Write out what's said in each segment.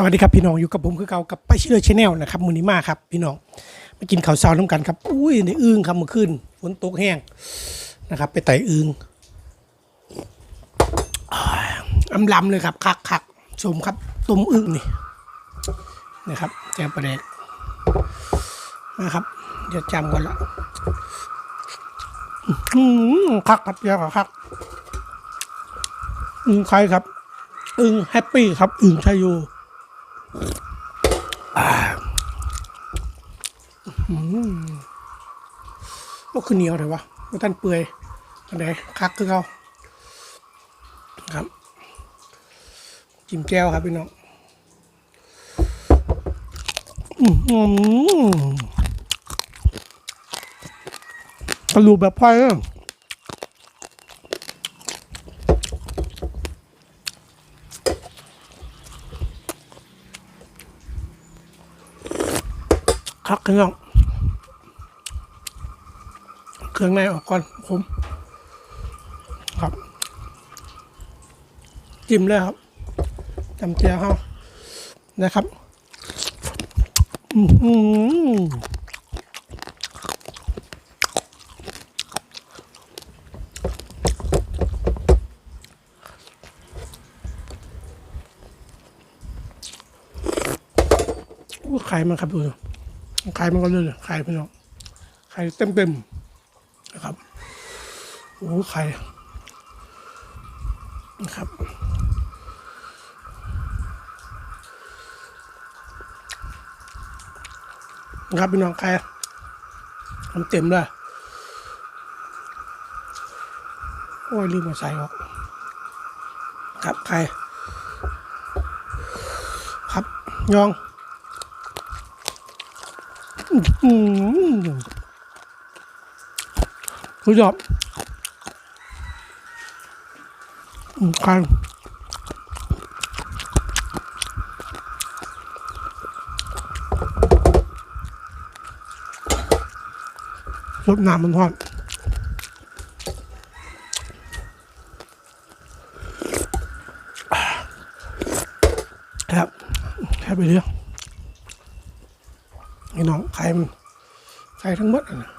สวัสดีครับพี่น้องอยู่กับผมคือเก่ากับไปเชื่อชแนลนะครับมือนี้มาครับ พี่น้องมากินข้าวเช้าน้ำกันครับอุ้ยในอึ้งครับเมื่อคืนฝนตกแห้งนะครับ ไปไต่อึ้งอ่าอำลำเลยครับคักคักชมครับต้มอึ้งนี่นะครับแจมประเด็กนะครับ เดี๋ยวจำก่อนละอื้อคักครับเยอะครับคักอึ้งใครครับอึ้งแฮปปี้ครับอึ้งชัยโย ก็คือเหนียวเถอะวะว่าท่านเปื่อยอันไหนคักคือเขาครับ จิ้มแก้วครับพี่น้องอื้อหือกระดูกแบบไพ่เลย คักพี่น้อง เครื่องในออกก่อนผมครับ จิ้มเลยครับจำเจียวเขานะครับอือหืออู้ไข่มันครับดู ไข่มันก็เลยไข่พี่น้องไข่เต็มเต็มๆนะครับโอ้ไข่นะครับนะครับพี่น้องไข่ทำเต็มเลยโอ้ยลืมมาใส่ออกครับไข่ครับยองอื้อหือ สุดยอดอืมคันรดน้ำมันทอดครับแค่ไปเรื่อย พี่น้องไข่มันไข่ทั้งหมดนะ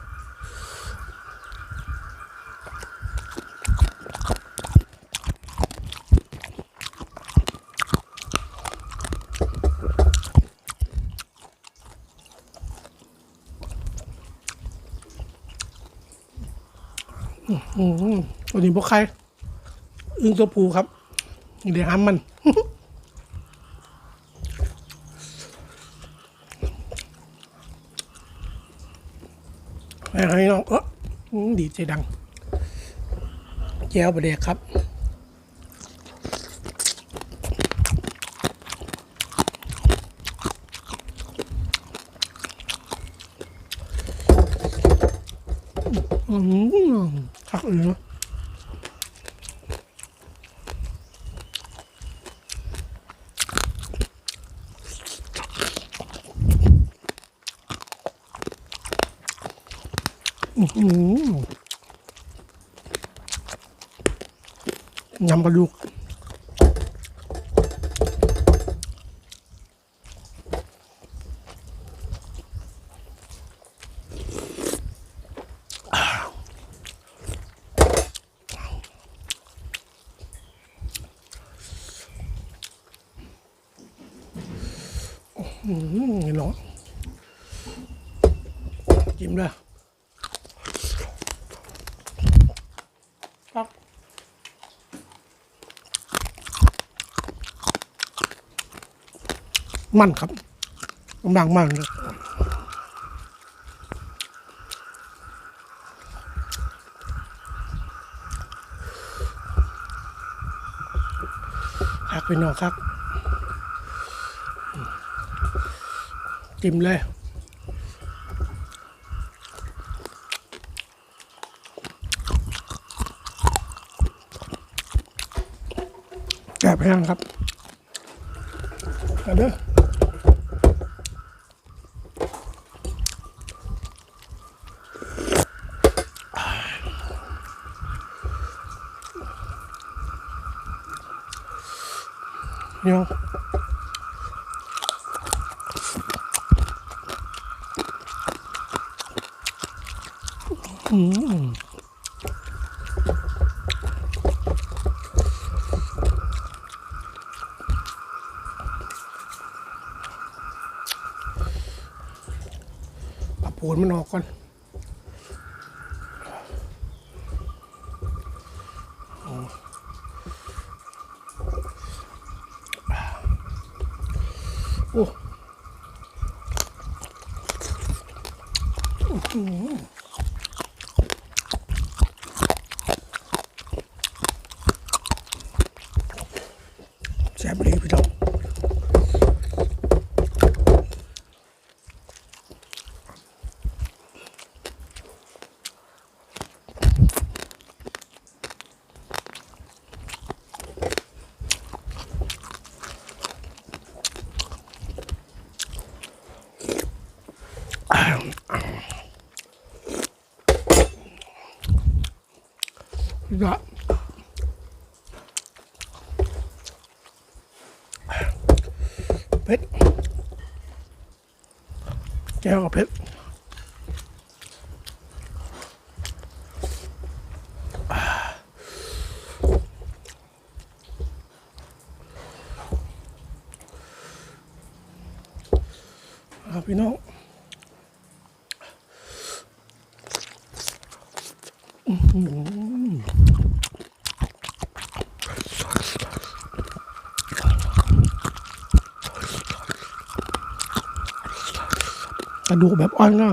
อืมตัวนี้พวกใคร อึ้งตัวผูครับ เดี๋ยวห้ามมัน ให้ให้น้องเออดีใจดัง แก้วประเดกครับอืมขักเลยเนาะอื้อหือ ยำปลาดุกอืมเห็นหรอจิ้มเลย มันครับกำลังมันเลยครับพี่น้องครับจิ้มเลยแกะแพงครับเอาเด้อ นี่ครับอืปูนมันออกก่อน เผ็ดแก้วกับเผ็ดอ่าพี่น้องอืม กระดูกแบบอ่อนนะ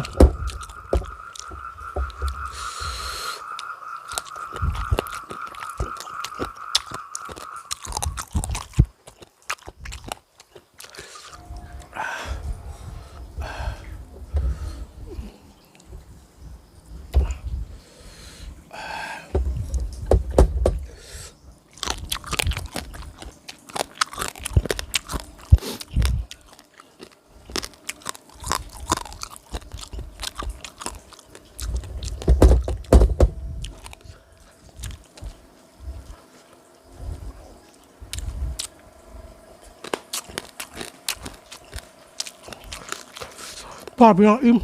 พอพี่น้องอิ่ม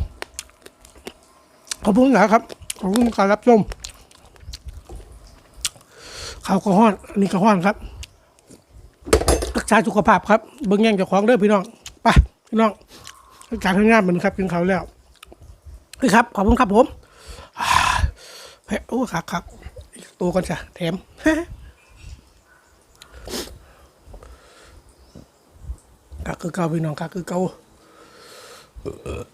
ขอบคุณนะครับขอบคุณการรับชมข่าวกระห้อนนนี้กระห้อนครับรักษาสุขภาพครับเบิ้งแย่งเจ้าของเด้อพี่น้องไปพี่น้องการทำงานเหมือนครับกินข้าวแล้วนี่ครับ ขอบคุณครับผมอ่าเฮ้โอ้คักคักอีกตัวกันจ้ะแถมกักคือเก่าพี่น้องกักคือเก่า 呃。